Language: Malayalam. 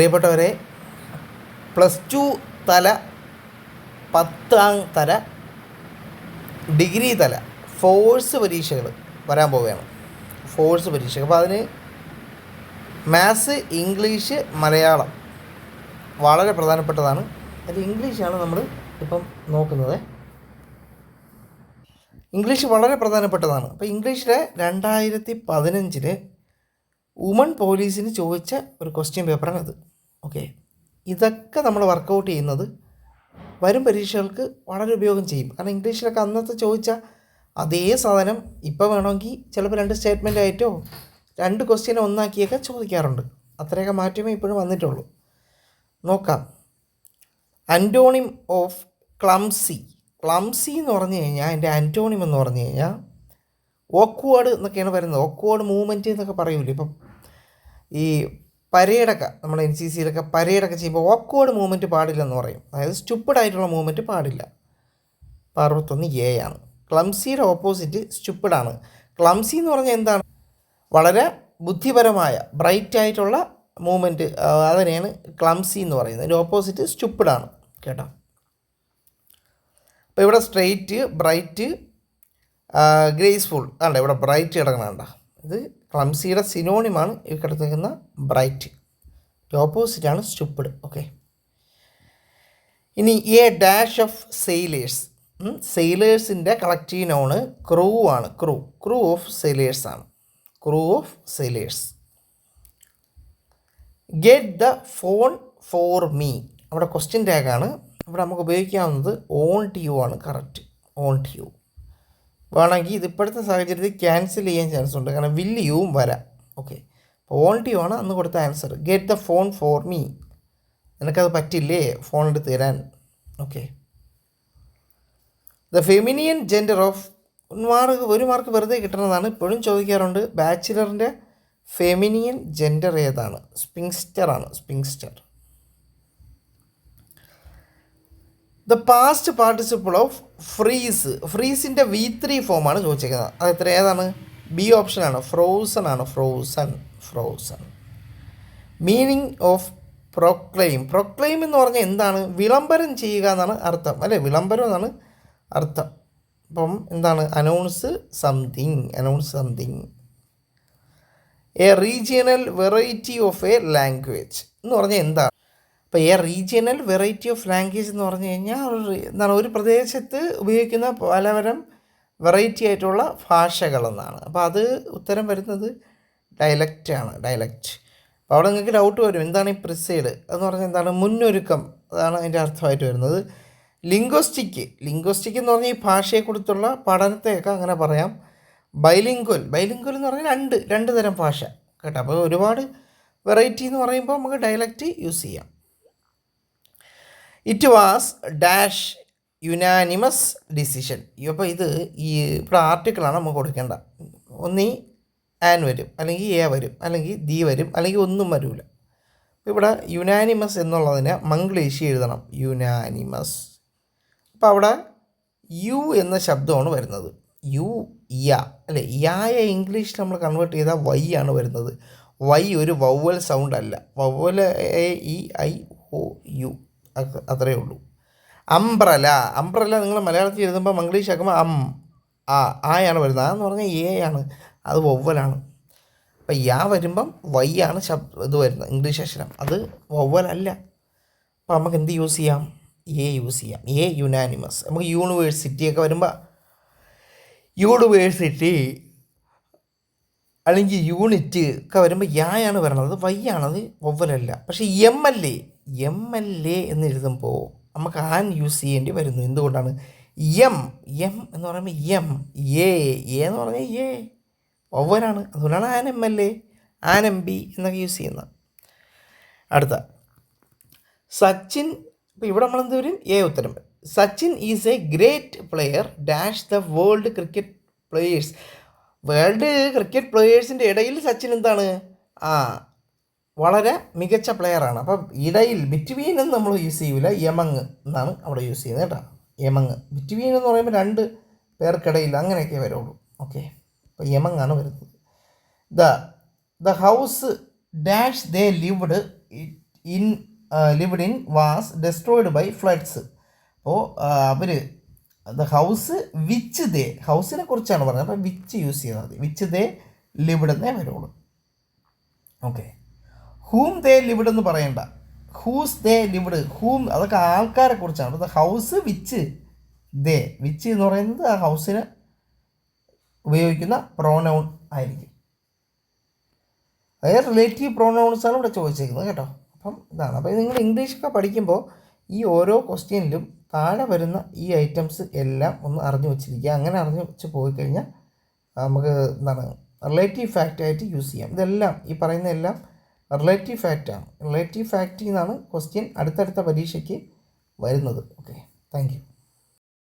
പ്രിയപ്പെട്ടവരെ പ്ലസ് ടു തല പത്താം തല ഡിഗ്രി തല ഫോഴ്സ് പരീക്ഷകൾ വരാൻ പോവുകയാണ്. ഫോഴ്സ് പരീക്ഷകൾ. അപ്പോൾ അതിന് മാത്സ് ഇംഗ്ലീഷ് മലയാളം വളരെ പ്രധാനപ്പെട്ടതാണ്. അതിൽ ഇംഗ്ലീഷാണ് നമ്മൾ ഇപ്പം നോക്കുന്നത്. ഇംഗ്ലീഷ് വളരെ പ്രധാനപ്പെട്ടതാണ്. അപ്പോൾ ഇംഗ്ലീഷിലെ രണ്ടായിരത്തി പതിനഞ്ചിൽ വുമൺ പോലീസിന് ചോദിച്ച ഒരു ക്വസ്റ്റ്യൻ പേപ്പറാണ് ഇത്. ഓക്കെ ഇതൊക്കെ നമ്മൾ വർക്കൗട്ട് ചെയ്യുന്നത് വരും പരീക്ഷകൾക്ക് വളരെ ഉപയോഗം ചെയ്യും. കാരണം ഇംഗ്ലീഷിലൊക്കെ അന്നത്തെ ചോദിച്ച അതേ സാധനം ഇപ്പോൾ വേണമെങ്കിൽ ചിലപ്പോൾ രണ്ട് സ്റ്റേറ്റ്മെന്റ് ആയിട്ടോ രണ്ട് ക്വസ്റ്റ്യൻ ഒന്നാക്കിയൊക്കെ ചോദിക്കാറുണ്ട്. അത്രയൊക്കെ മാറ്റമേ ഇപ്പോഴും വന്നിട്ടുള്ളൂ. നോക്കാം. അന്റോണിം ഓഫ് ക്ലംസി ക്ലംസി എന്ന് പറഞ്ഞു കഴിഞ്ഞാൽ അതിന്റെ അന്റോണിം എന്ന് പറഞ്ഞു കഴിഞ്ഞാൽ ഓക്വേഡ് എന്നൊക്കെയാണ് വരുന്നത് ഓക്വേഡ് മൂവ്മെന്റ് എന്നൊക്കെ പറയൂലേ? ഇപ്പം ഈ പരേഡൊക്കെ നമ്മൾ എൻ സി സിയിലൊക്കെ പരേഡൊക്കെ ചെയ്യുമ്പോൾ ഓക്വേഡ് മൂവ്മെന്റ് പാടില്ലെന്ന് പറയും. അതായത് സ്റ്റുപ്പിഡ് ആയിട്ടുള്ള മൂവ്മെന്റ് പാടില്ല. അപ്പോൾ അറുപത്തൊന്ന് എ ആണ്. ക്ലംസിയുടെ ഓപ്പോസിറ്റ് സ്റ്റുപ്പിഡാണ് ക്ലംസി എന്ന് പറഞ്ഞാൽ എന്താണ്? വളരെ ബുദ്ധിപരമായ ബ്രൈറ്റ് ആയിട്ടുള്ള മൂവ്മെന്റ് അതിനെയാണ് ക്ലംസി എന്ന് പറയുന്നത്. അതിന്റെ ഓപ്പോസിറ്റ് സ്റ്റുപ്പിഡാണ് കേട്ടോ? അപ്പോൾ ഇവിടെ സ്ട്രെയിറ്റ് ബ്രൈറ്റ് ഗ്രേസ്ഫുൾ ആണ്ട ഇവിടെ ബ്രൈറ്റ് കിടക്കണണ്ട ഇത് ക്ലംസിയുടെ സിനോണിമാണ് ഈ കിടത്തിരിക്കുന്ന ബ്രൈറ്റ്. ഓപ്പോസിറ്റാണ് സ്റ്റുപ്പിഡ് ഓക്കെ ഇനി എ ഡാഷ് ഓഫ് സെയിലേഴ്സ് സെയിലേഴ്സിന്റെ കളക്റ്റീവ് നോണ് ക്രൂ ആണ്. ക്രൂ ക്രൂ ഓഫ് സെയിലേഴ്സ് ആണ്. Crew of sailors get the phone for me അവിടെ ക്വസ്റ്റ്യൻ ടാഗാണ് ഇവിടെ നമുക്ക് ഉപയോഗിക്കാവുന്നത് ഓൺ ടി യു ആണ്. കറക്റ്റ് ഓൺ ടി യു വേണമെങ്കിൽ ഇത് ഇപ്പോഴത്തെ സാഹചര്യത്തിൽ ക്യാൻസൽ ചെയ്യാൻ ചാൻസ് ഉണ്ട്. കാരണം വില്ല് യുവും വരാം. ഓക്കെ അപ്പോൾ ആണ് അന്ന് കൊടുത്ത answer get the phone for me നിനക്കത് പറ്റില്ലേ? ഫോൺ എടുത്ത് തരാൻ. Okay the feminine gender of mark ഒരു മാർക്ക് വെറുതെ കിട്ടണതാണ് ഇപ്പോഴും ചോദിക്കാറുണ്ട്. ബാച്ചിലറിന്റെ ഫെമിനിയൻ ജെൻഡർ ഏതാണ്? സ്പിങ്സ്റ്റർ ആണ്. Spinster the past participle of freeze ഫ്രീസിന്റെ V three ഫോമാണ് ചോദിച്ചിരിക്കുന്നത് അത് എത്ര? ഏതാണ്? ബി ഓപ്ഷനാണ് ഫ്രോസൺ ആണ്. Frozen frozen meaning of proclaim proclaim എന്ന് പറഞ്ഞാൽ എന്താണ്? വിളംബരം ചെയ്യുക എന്നാണ് അർത്ഥം. അല്ലേ? വിളംബരം എന്നാണ് അർത്ഥം. അപ്പം എന്താണ്? Announce something announce something a regional variety of a language എന്ന് പറഞ്ഞാൽ എന്താണ്? അപ്പോൾ a regional variety of language എന്ന് പറഞ്ഞു കഴിഞ്ഞാൽ ഒരു എന്താണ് ഒരു പ്രദേശത്ത് ഉപയോഗിക്കുന്ന പലതരം വെറൈറ്റി ആയിട്ടുള്ള ഭാഷകളെന്നാണ് അപ്പോൾ അത് ഉത്തരം വരുന്നത് ഡയലക്റ്റാണ് ഡയലക്റ്റ്. അപ്പോൾ അവിടെ നിങ്ങൾക്ക് ഡൗട്ട് വരും എന്താണ് ഈ പ്രിസൈഡ് എന്ന് പറഞ്ഞാൽ എന്താണ് മുന്നൊരുക്കം അതാണ് അതിന്റെ അർത്ഥമായിട്ട് വരുന്നത്. ലിംഗ്വസ്റ്റിക് ലിംഗ്വസ്റ്റിക് എന്ന് പറഞ്ഞാൽ ഈ ഭാഷയെക്കുറിച്ചുള്ള പഠനത്തെയൊക്കെ അങ്ങനെ പറയാം. ബൈലിംഗ്വൽ ബൈലിംഗ്വൽ എന്ന് പറഞ്ഞാൽ രണ്ട് രണ്ട് തരം ഭാഷ കേട്ടോ. അപ്പോൾ ഒരുപാട് വെറൈറ്റി എന്ന് പറയുമ്പോൾ നമുക്ക് ഡയലക്റ്റ് യൂസ് ചെയ്യാം. It was dash unanimous decision അപ്പോൾ ഇത് ഈ ഇവിടെ ആർട്ടിക്കിളാണ് നമുക്ക് കൊടുക്കേണ്ട. ഒന്നീ ആൻ വരും അല്ലെങ്കിൽ എ വരും അല്ലെങ്കിൽ ദി വരും അല്ലെങ്കിൽ ഒന്നും വരില്ല ഇവിടെ യുനാനിമസ് എന്നുള്ളതിന് മംഗ്ലീഷ് എഴുതണം. യുനാനിമസ് അപ്പോൾ അവിടെ യു എന്ന ശബ്ദമാണ് വരുന്നത്. യു യ അല്ലേ? യായ ഇംഗ്ലീഷിൽ നമ്മൾ കൺവേർട്ട് ചെയ്താൽ വൈ ആണ് വരുന്നത്. വൈ ഒരു വവ്വൽ സൗണ്ട് അല്ല. Vowel A E I O U അത്രയേ ഉള്ളൂ. അംബ്രല. അംബ്രല നിങ്ങൾ മലയാളത്തിൽ എഴുതുമ്പോൾ മംഗ്ലീഷ് ആക്കുമ്പോൾ അം ആ ആയാണ് വരുന്നത്. ആ എന്ന് പറഞ്ഞാൽ എ ആണ്. അത് വവ്വലാണ്. അപ്പം യാ വരുമ്പം വൈ ആണ് ശബ്ദം ഇത് വരുന്നത് ഇംഗ്ലീഷ് അക്ഷരം. അത് വവ്വലല്ല. അപ്പോൾ നമുക്ക് എന്ത് യൂസ് ചെയ്യാം? എ യൂസ് ചെയ്യാം. എ യുനാനിമസ് നമുക്ക് യൂണിവേഴ്സിറ്റിയൊക്കെ വരുമ്പോൾ യൂണിവേഴ്സിറ്റി അല്ലെങ്കിൽ യൂണിറ്റ് ഒക്കെ വരുമ്പോൾ യായാണ് വരണത്. വൈ ആണത് ഒവ്വലല്ല. പക്ഷേ M L A M L A എന്ന് എഴുതുമ്പോൾ നമുക്ക് ആൻ യൂസ് ചെയ്യേണ്ടി വരുന്നു. എന്തുകൊണ്ടാണ്? എം എം എന്ന് പറയുമ്പോൾ എം എ എന്ന് പറഞ്ഞാൽ എ. ഒവ്വലാണ്. അതുകൊണ്ടാണ് an M L A an M B എന്നൊക്കെ യൂസ് ചെയ്യുന്നത്. അടുത്ത. സച്ചിൻ ഇപ്പോൾ ഇവിടെ നമ്മൾ എന്ത് വരും? എ ഉത്തരം Sachin is a great player dash the world cricket players. World cricket പ്ലേയേഴ്സിന്റെ ഇടയിൽ സച്ചിൻ എന്താണ്? ആ വളരെ മികച്ച പ്ലെയറാണ് അപ്പം ഇടയിൽ ബിറ്റ്വീൻ എന്ന് നമ്മൾ യൂസ് ചെയ്യൂല. യമങ് എന്നാണ് അവിടെ യൂസ് ചെയ്യുന്നത് കേട്ടോ. യമങ് ബിറ്റ്വീൻ എന്ന് പറയുമ്പോൾ രണ്ട് പേർക്കിടയിൽ അങ്ങനെയൊക്കെ വരുള്ളൂ. ഓക്കെ അപ്പോൾ യമങ് ആണ് വരുന്നത്. The the house dash they lived in lived in was destroyed by floods അപ്പോൾ അവർ ദ ഹൗസ് വിച്ച് ദേ ഹൗസിനെ കുറിച്ചാണ് പറഞ്ഞത്. അപ്പം വിച്ച് യൂസ് ചെയ്താൽ മതി. വിച്ച് ദേ ലിവിടുന്നേ വരുള്ളൂ. ഓക്കെ ഹൂം ദേ ലിവിഡ് എന്ന് പറയണ്ട. ഹൂസ് ദേ ലിവിഡ് ഹൂം അതൊക്കെ ആൾക്കാരെ കുറിച്ചാണ്. The house which they which എന്ന് പറയുന്നത് ആ ഹൗസിന് ഉപയോഗിക്കുന്ന പ്രോനൗൺ ആയിരിക്കും. അതായത് റിലേറ്റീവ് ആണ് ഇവിടെ ചോദിച്ചേക്കുന്നത് കേട്ടോ. അപ്പം ഇതാണ്. അപ്പോൾ നിങ്ങൾ ഇംഗ്ലീഷൊക്കെ പഠിക്കുമ്പോൾ ഈ ഓരോ ക്വസ്റ്റ്യനിലും താഴെ വരുന്ന ഈ ഐറ്റംസ് എല്ലാം ഒന്ന് അറിഞ്ഞു വെച്ചിരിക്കുക. അങ്ങനെ അറിഞ്ഞു വെച്ച് പോയി കഴിഞ്ഞാൽ നമുക്ക് എന്താണ് റിലേറ്റീവ് ഫാക്റ്റ് ആയിട്ട് യൂസ് ചെയ്യാം. ഇതെല്ലാം ഈ പറയുന്ന എല്ലാം റിലേറ്റീവ് ഫാക്റ്റാണ് റിലേറ്റീവ് ഫാക്റ്റിൽ നിന്നാണ് ക്വസ്റ്റ്യൻ അടുത്തടുത്ത പരീക്ഷയ്ക്ക് വരുന്നത്. Okay thank